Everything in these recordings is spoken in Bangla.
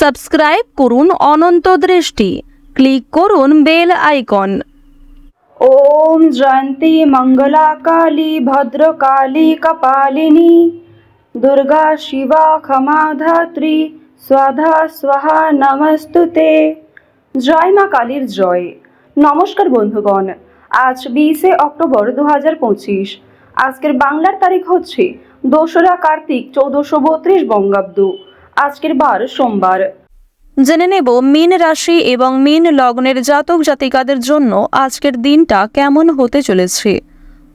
সাবস্ক্রাইব করুন অনন্ত দৃষ্টি। ক্লিক করুন bell icon. Om Jayanti Mangala Kali Bhadrakali Kapalini. Durga Shiba ক্ষমা ধাত্রী স্বাধা স্বাহা নমস্তুতে। জয় মা কালীর জয়। নমস্কার বন্ধুগণ, আজ বিশে অক্টোবর দু হাজার পঁচিশ। আজকের বাংলার তারিখ হচ্ছে দোসরা কার্তিক চৌদ্দশো বত্রিশ বঙ্গাব্দ। আজকের বার সোমবার। জেনে নেব মীন রাশি এবং মীন লগ্নের জাতক জাতিকাদের জন্য আজকের দিনটা কেমন হতে চলেছে।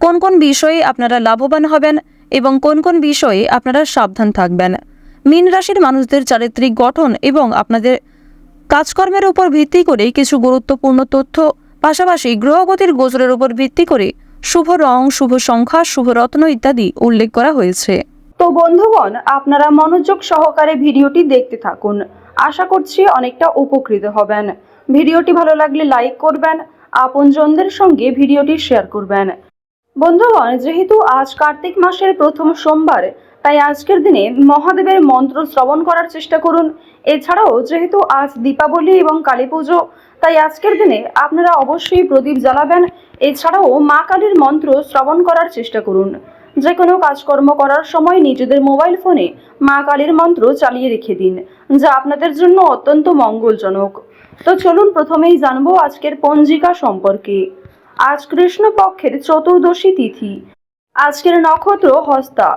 কোন কোন বিষয়ে আপনারা লাভবান হবেন এবং কোন কোন বিষয়ে আপনারা সাবধান থাকবেন। মীন রাশির মানুষদের চারিত্রিক গঠন এবং আপনাদের কাজকর্মের উপর ভিত্তি করে কিছু গুরুত্বপূর্ণ তথ্য, পাশাপাশি গ্রহগতির গোচরের উপর ভিত্তি করে শুভ রং, শুভ সংখ্যা, শুভ রত্ন ইত্যাদি উল্লেখ করা হয়েছে। তো বন্ধুগণ, আপনারা মনোযোগ সহকারে ভিডিওটি দেখতে থাকুন। আশা করছি অনেকটা উপকৃত হবেন। ভিডিওটি ভালো লাগলে লাইক করবেন, আপনজনদের সঙ্গে ভিডিওটি শেয়ার করবেন। বন্ধুগণ, যেহেতু আজ কার্তিক মাসের প্রথম সোমবার, তাই আজকের দিনে মহাদেবের মন্ত্র শ্রবণ করার চেষ্টা করুন। এছাড়াও, যেহেতু আজ দীপাবলি এবং কালী পুজো, তাই আজকের দিনে আপনারা অবশ্যই প্রদীপ জ্বালাবেন। এছাড়াও মা কালীর মন্ত্র শ্রবণ করার চেষ্টা করুন। যে কোনো কাজকর্ম করার সময় নিজেদের মোবাইল ফোনে মা কালীর মন্ত্র চালিয়ে রেখে দিন, যা আপনাদের জন্য অত্যন্ত মঙ্গলজনক। তো চলুন প্রথমেই জানব আজকের পঞ্জিকা সম্পর্কে। আজ কৃষ্ণপক্ষের চতুর্দশী তিথি। আজকের নক্ষত্র হস্তা।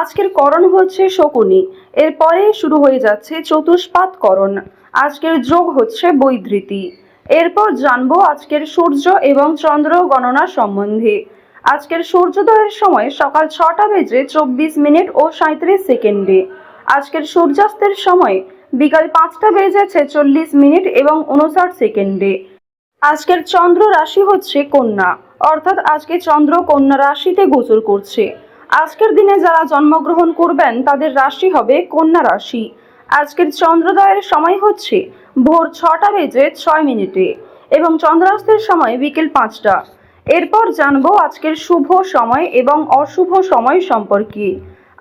আজকের করণ হচ্ছে শকুনি। এরপরে শুরু হয়ে যাচ্ছে চতুষ্পাত করণ। আজকের যোগ হচ্ছে বৈধৃতি। এরপর জানব আজকের সূর্য এবং চন্দ্র গণনা সম্বন্ধে। আজকের সূর্যোদয়ের সময় সকাল ছটা বেজে চব্বিশ মিনিট ও সাঁত্রিশ সেকেন্ডে। আজকের সূর্যাস্তের সময় বিকাল পাঁচটা বেজে ছেচল্লিশ মিনিট এবং উনষাট সেকেন্ডে। আজকের চন্দ্র রাশি হচ্ছে কন্যা, অর্থাৎ আজকে চন্দ্র কন্যা রাশিতে গোচর করছে। আজকের দিনে যারা জন্মগ্রহণ করবেন, তাদের রাশি হবে কন্যা রাশি। আজকের চন্দ্রোদয়ের সময় হচ্ছে ভোর ছটা বেজে ছয় মিনিটে এবং চন্দ্রাস্তের সময় বিকেল পাঁচটা। এরপর জানব আজকের শুভ সময় এবং অশুভ সময় সম্পর্কে।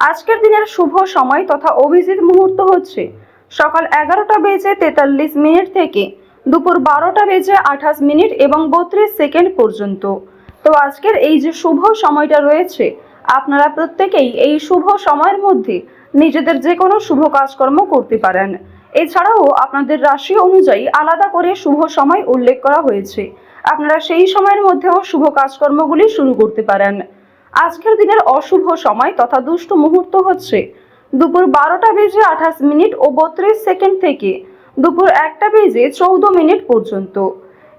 আজকের দিনের শুভ সময় তথা অভিজিৎ মুহূর্ত হচ্ছে সকাল এগারোটা বেজে তেতাল্লিশ মিনিট থেকে দুপুর বারোটা বেজে আঠাশ মিনিট এবং বত্রিশ সেকেন্ড পর্যন্ত। তো আজকের এই যে শুভ সময়টা রয়েছে, আপনারা প্রত্যেকেই এই শুভ সময়ের মধ্যে নিজেদের যে কোনো শুভ কাজকর্ম করতে পারেন। এছাড়াও আপনাদের রাশি অনুযায়ী আলাদা করে শুভ সময় উল্লেখ করা হয়েছে। আপনারা সেই সময়ের মধ্যেও শুভ কাজকর্মগুলি শুরু করতে পারেন। আজকের দিনের অশুভ সময় তথা দুষ্ট মুহূর্ত হচ্ছে। দুপুর বারোটা বেজে আঠাশ মিনিট ও বত্রিশ সেকেন্ড থেকে দুপুর একটা বেজে চৌদ্দ মিনিট পর্যন্ত।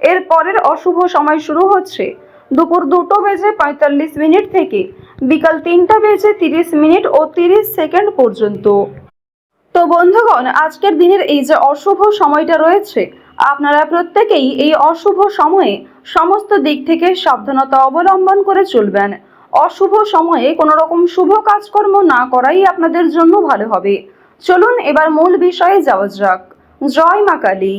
এর পরের অশুভ সময় শুরু হচ্ছে দুপুর দুটো বেজে পঁয়তাল্লিশ মিনিট থেকে বিকাল তিনটা বেজে তিরিশ মিনিট ও তিরিশ সেকেন্ড পর্যন্ত। তো বন্ধুগণ, আজকের দিনের এই যে অশুভ সময়টা রয়েছে আপনারা প্রত্যেকেই এই অশুভ সময়ে সমস্ত দিক থেকে সাবধানতা অবলম্বন করে চলবেন। অশুভ সময়ে কোনো রকম শুভ কাজকর্ম না করাই আপনাদের জন্য ভালো হবে। চলুন এবার মূল বিষয়ে যাওয়া যাক। জয় মা কালী।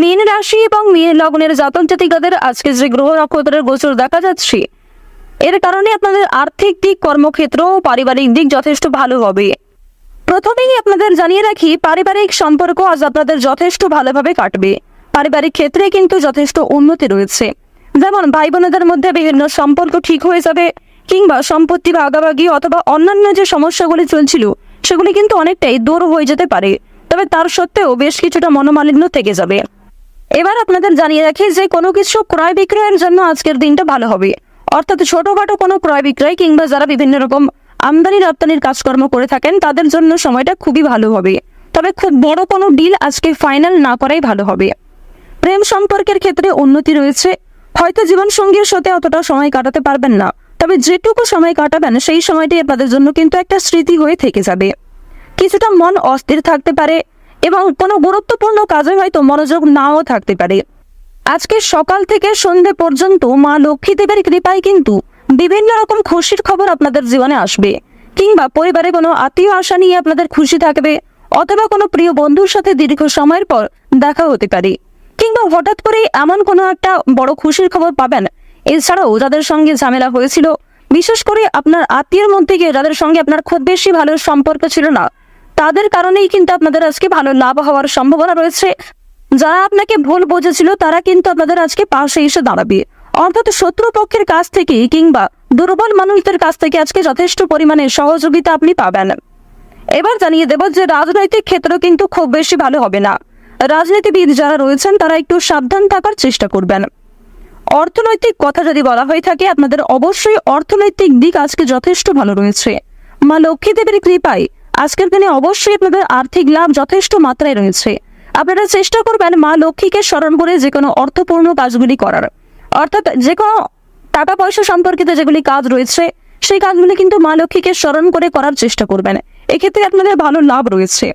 মীন রাশি এবং মীন লগ্নের জাতক জাতিকাদের আজকে যে গ্রহ নক্ষত্রের গোচর দেখা যাচ্ছে, এর কারণে আপনাদের আর্থিক দিক, কর্মক্ষেত্র ও পারিবারিক দিক যথেষ্ট ভালো হবে। প্রথমেই আপনাদের জানিয়ে রাখি, পারিবারিক সম্পর্ক আজ আপনাদের যথেষ্ট ভালোভাবে কাটবে। পারিবারিক ক্ষেত্রে কিন্তু যথেষ্ট উন্নতি রয়েছে। যেমন ভাই বোনেদের মধ্যে বিভিন্ন সম্পর্ক ঠিক হয়ে যাবে, কিংবা সম্পত্তি ভাগাভাগি অথবা অন্যান্য যে সমস্যাগুলি চলছিল, সেগুলি কিন্তু অনেকটাই দূর হয়ে যেতে পারে। তবে তার সত্ত্বেও বেশ কিছুটা মনোমালিন্য থেকে যাবে। এবার আপনাদের জানিয়ে রাখি যে কোনো কিছু ক্রয় বিক্রয়ের জন্য আজকের দিনটা ভালো হবে। অর্থাৎ ছোটখাটো কোনো ক্রয় বিক্রয় কিংবা যারা বিভিন্ন রকম আমদানি রপ্তানির কাজকর্ম করে থাকেন, তাদের জন্য সময়টা খুবই ভালো হবে। তবে খুব বড় কোনো ডিল আজকে ফাইনাল না করাই ভালো হবে। প্রেম সম্পর্কের ক্ষেত্রে উন্নতি রয়েছে। হয়তো জীবনসঙ্গীর সাথে অতটা সময় কাটাতে পারবেন না। তবে যেটুকু সময় কাটাবেন, সেই সময়টি আপনাদের জন্য কিন্তু একটা স্মৃতি হয়ে থেকে যাবে। কিছুটা মন অস্থির থাকতে পারে এবং কোনো গুরুত্বপূর্ণ কাজে হয়তো মনোযোগ নাও থাকতে পারে। আজকে সকাল থেকে সন্ধে পর্যন্ত মা লক্ষ্মী দেবের কৃপায় কিন্তু বিভিন্ন রকম খুশির খবর আপনাদের জীবনে আসবে। কিংবা পরিবারে কোনো আত্মীয় আশা নিয়ে আপনাদের খুশি থাকবে, অথবা কোনো প্রিয় বন্ধুর সাথে দীর্ঘ সময়ের পর দেখা হতে পারে। কিংবা হঠাৎ করে এমন কোনো একটা বড় খুশির খবর পাবেন। এছাড়াও যাদের সঙ্গে ঝামেলা হয়েছিল, বিশেষ করে আপনার আত্মীয়ের মধ্যে গিয়ে যাদের সঙ্গে আপনার খুব বেশি ভালো সম্পর্ক ছিল না, তাদের কারণেই কিন্তু আপনাদের আজকে ভালো লাভ হওয়ার সম্ভাবনা রয়েছে। যারা আপনাকে ভুল বোঝেছিল, তারা কিন্তু আপনাদের আজকে পাশে এসে দাঁড়াবে। অর্থাৎ শত্রু পক্ষের কাছ থেকে কিংবা দুর্বল মানুষদের কাছ থেকে আজকে যথেষ্ট পরিমাণে সহযোগিতা আপনি পাবেন। এবার জানিয়ে দেব যে রাজনৈতিক ক্ষেত্র কিন্তু খুব বেশি ভালো হবে না। রাজনীতিবিদ যারা রয়েছেন, তারা একটু সাবধান থাকার চেষ্টা করবেন। অর্থনৈতিক কথা যদি বলা হয়ে থাকে, আপনাদের অবশ্যই অর্থনৈতিক দিক আজকে যথেষ্ট ভালো রয়েছে। মা লক্ষ্মী দেবীর কৃপায় আজকের দিনে অবশ্যই আপনাদের আর্থিক লাভ যথেষ্ট মাত্রায় রয়েছে। আপনারা চেষ্টা করবেন মা লক্ষ্মীকে স্মরণ করে যে কোনো অর্থপূর্ণ কাজগুলি করার। অর্থাৎ যে কোনো টাকা পয়সা সম্পর্কিত যেগুলি কাজ রয়েছে, সেই কাজগুলি কিন্তু মা লক্ষ্মীকে স্মরণ করে করার চেষ্টা করবেন। এক্ষেত্রে আপনাদের ভালো লাভ রয়েছে।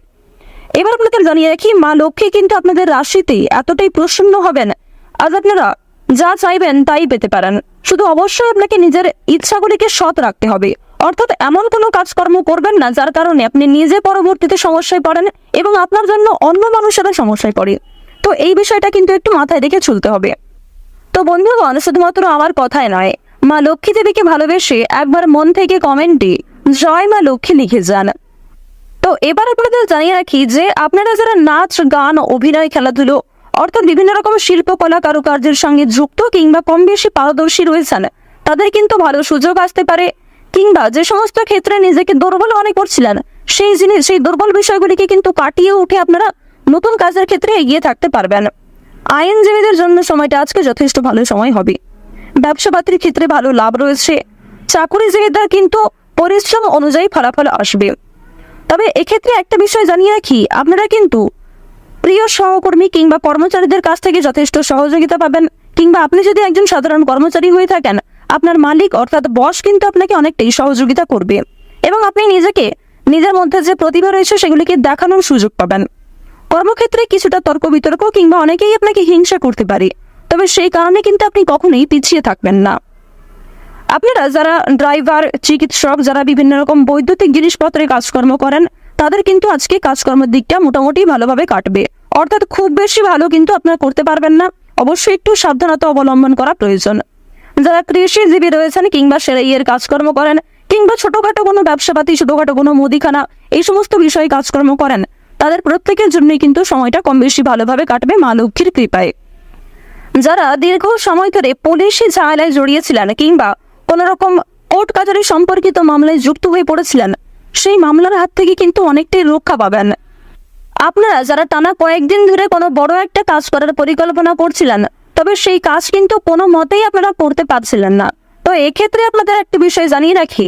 এবার আপনাদের জানিয়ে রাখি, মা লক্ষ্মী কিন্তু আপনাদের রাশিতে এতটাই প্রসন্ন হবেন, আজ আপনারা যা চাইবেন তাই পেতে পারেন। শুধু অবশ্যই আপনাকে নিজের ইচ্ছাগুলিকে সৎ রাখতে হবে। অর্থাৎ এমন কোনো কাজকর্ম করবেন না, যার কারণে আপনি নিজে পরবর্তীতে সমস্যায় পড়েন এবং আপনার জন্য অন্য মানুষেরা সমস্যায় পড়ে। তো এই বিষয়টা কিন্তু একটু মাথায় রেখে চলতে হবে। তো বন্ধুগণ শুধুমাত্র আমার কথায় নয়। মা লক্ষ্মী দেবীকে ভালোবেসে একবার মন থেকে কমেন্টে জয় মা লক্ষ্মী লিখে যান। তো এবার আপনাদের জানিয়ে রাখি যে, আপনারা যারা নাচ, গান, অভিনয়, খেলাধুলো, অর্থাৎ বিভিন্ন রকম শিল্পকলা কারুকার্যের সঙ্গে যুক্ত কিংবা কম বেশি পারদর্শী রয়েছেন, তাদের কিন্তু ভালো সুযোগ আসতে পারে। কিংবা যে সমস্ত ক্ষেত্রে নিজেকে দুর্বল মনে করছিলেন, সেই জিনিস, সেই দুর্বল বিষয়গুলিকে কিন্তু কাটিয়ে উঠে আপনারা নতুন কাজের ক্ষেত্রে এগিয়ে থাকতে পারবেন। আইনজীবীদের জন্য সময়টা আজকে যথেষ্ট ভালো সময় হবে। ব্যবসাপাতির ক্ষেত্রে ভালো লাভ রয়েছে। চাকুরিজীবীদের কিন্তু পরিশ্রম অনুযায়ী ফলাফল আসবে। তবে এক্ষেত্রে একটা বিষয় জানিয়ে রাখি, আপনারা কিন্তু প্রিয় সহকর্মী কিংবা কর্মচারীদের কাছ থেকে যথেষ্ট সহযোগিতা পাবেন। কিংবা আপনি যদি একজন সাধারণ কর্মচারী হয়ে থাকেন, আপনার মালিক অর্থাৎ বস কিন্তু আপনাকে অনেকটাই সহযোগিতা করবে। এবং আপনি নিজেকে, নিজের মধ্যে যে প্রতিভা রয়েছে সেগুলিকে দেখানোর সুযোগ পাবেন। কর্মক্ষেত্রে কিছুটা তর্ক বিতর্ক কিংবা অনেকেই আপনাকে হিংসা করতে পারে। তবে সেই কারণে কিন্তু আপনি কখনোই পিছিয়ে থাকবেন না। আপনারা যারা ড্রাইভার, চিকিৎসক, যারা বিভিন্ন রকম বৈদ্যুতিক জিনিসপত্রে কাজকর্ম করেন, তাদের কিন্তু আজকে কাজকর্মের দিকটা মোটামুটি ভালোভাবে কাটবে। অর্থাৎ খুব বেশি ভালো কিন্তু আপনারা করতে পারবেন না। অবশ্যই একটু সাবধানতা অবলম্বন করা প্রয়োজন। যারা কৃষিজীবী রয়েছেন কিংবা সেরাইয়ের কাজকর্ম করেন, কিংবা ছোটখাটো কোনো ব্যবসাপাতি, ছোটখাটো কোনো মুদিখানা, এই সমস্ত বিষয়ে কাজকর্ম করেন তাদের প্রত্যেকের জন্যই কিন্তু সময়টা কম বেশি ভালোভাবে কাটবে মা লক্ষ্মীর কৃপায়। যারা দীর্ঘ সময় ধরে পুলিশি ঝামেলায় জড়িয়েছিলেন কিংবা কোনো রকম কোর্ট কাজারি সম্পর্কিত মামলায় যুক্ত হয়ে পড়েছিলেন, সেই মামলার হাত থেকে কিন্তু অনেকটাই রক্ষা পাবেন। আপনারা যারা টানা কয়েকদিন ধরে কোনো বড় একটা কাজ করার পরিকল্পনা করছিলেন, তবে সেই কাজ কিন্তু কোনো মতেই আপনারা করতে পারছিলেন না। তো এক্ষেত্রে আপনাদের একটি বিষয় জানিয়ে রাখি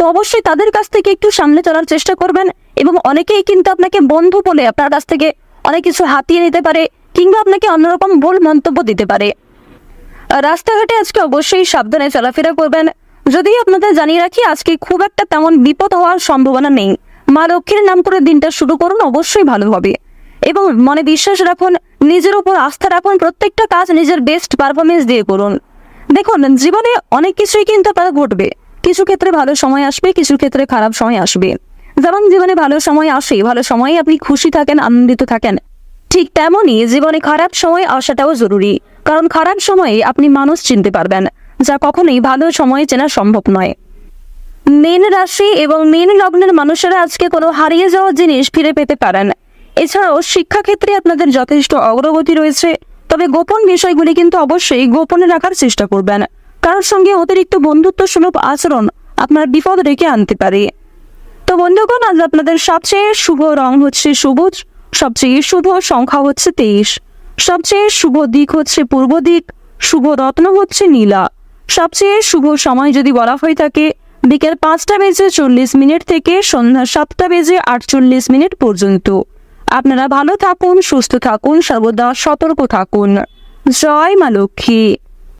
তো অবশ্যই তাদের কাছ থেকে একটু সামনে চলার চেষ্টা করবেন এবং অনেকেই কিন্তু আপনাকে বন্ধু বলে আপনার কাছ থেকে অনেক কিছু হাতিয়ে নিতে পারে কিংবা আপনাকে অন্যরকম ভুল মন্তব্য দিতে পারে। রাস্তাঘাটে আজকে অবশ্যই সাবধানে চলাফেরা করবেন। যদি আপনাদের জানিয়ে রাখি, আজকে খুব একটা তেমন বিপদ হওয়ার সম্ভাবনা নেই। মা লক্ষ্মীর নাম করে দিনটা শুরু করুন, অবশ্যই ভালো হবে। এবং মনে বিশ্বাস রাখুন, নিজের উপর আস্থা রাখুন, প্রত্যেকটা কাজ নিজের বেস্ট পারফরমেন্স দিয়ে করুন। দেখুন, জীবনে অনেক কিছুই কিন্তু আপনার ঘটবে। কিছু ক্ষেত্রে ভালো সময় আসবে, কিছু ক্ষেত্রে খারাপ সময় আসবে। যেমন জীবনে ভালো সময় আসে, ভালো সময়ে আপনি খুশি থাকেন, আনন্দিত থাকেন। ঠিক তেমনই জীবনে খারাপ সময় আসাটাও জরুরি, কারণ খারাপ সময়ে আপনি মানুষ চিনতে পারবেন, যা কখনোই ভালো সময়ে চেনা সম্ভব নয়। মেন রাশি এবং মেন লগ্নের মানুষেরা আজকে কোনো হারিয়ে যাওয়া জিনিস ফিরে পেতে পারেন। এছাড়াও শিক্ষাক্ষেত্রে আপনাদের যথেষ্ট অগ্রগতি রয়েছে, তবে গোপন বিষয়গুলি কিন্তু অবশ্যই গোপনে রাখার চেষ্টা করবেন। কারোর সঙ্গে অতিরিক্ত বন্ধুত্ব সুলভ আচরণ আপনার বিপদ রেখে আনতে পারে। তো বন্ধুগণ, আজ আপনাদের সবচেয়ে শুভ রং হচ্ছে সবুজ, সবচেয়ে শুভ সংখ্যা হচ্ছে তেইশ, সবচেয়ে শুভ দিক হচ্ছে পূর্ব দিক, শুভ রত্ন হচ্ছে নীলা। সবচেয়ে শুভ সময় যদি বলা হয়ে থাকে, বিকেল পাঁচটা বেজে চল্লিশ মিনিট থেকে সন্ধ্যা সাতটা বেজে আটচল্লিশ মিনিট পর্যন্ত। আপনারা ভালো থাকুন, সুস্থ থাকুন, সর্বদা সতর্ক থাকুন। জয় মা লক্ষ্মী।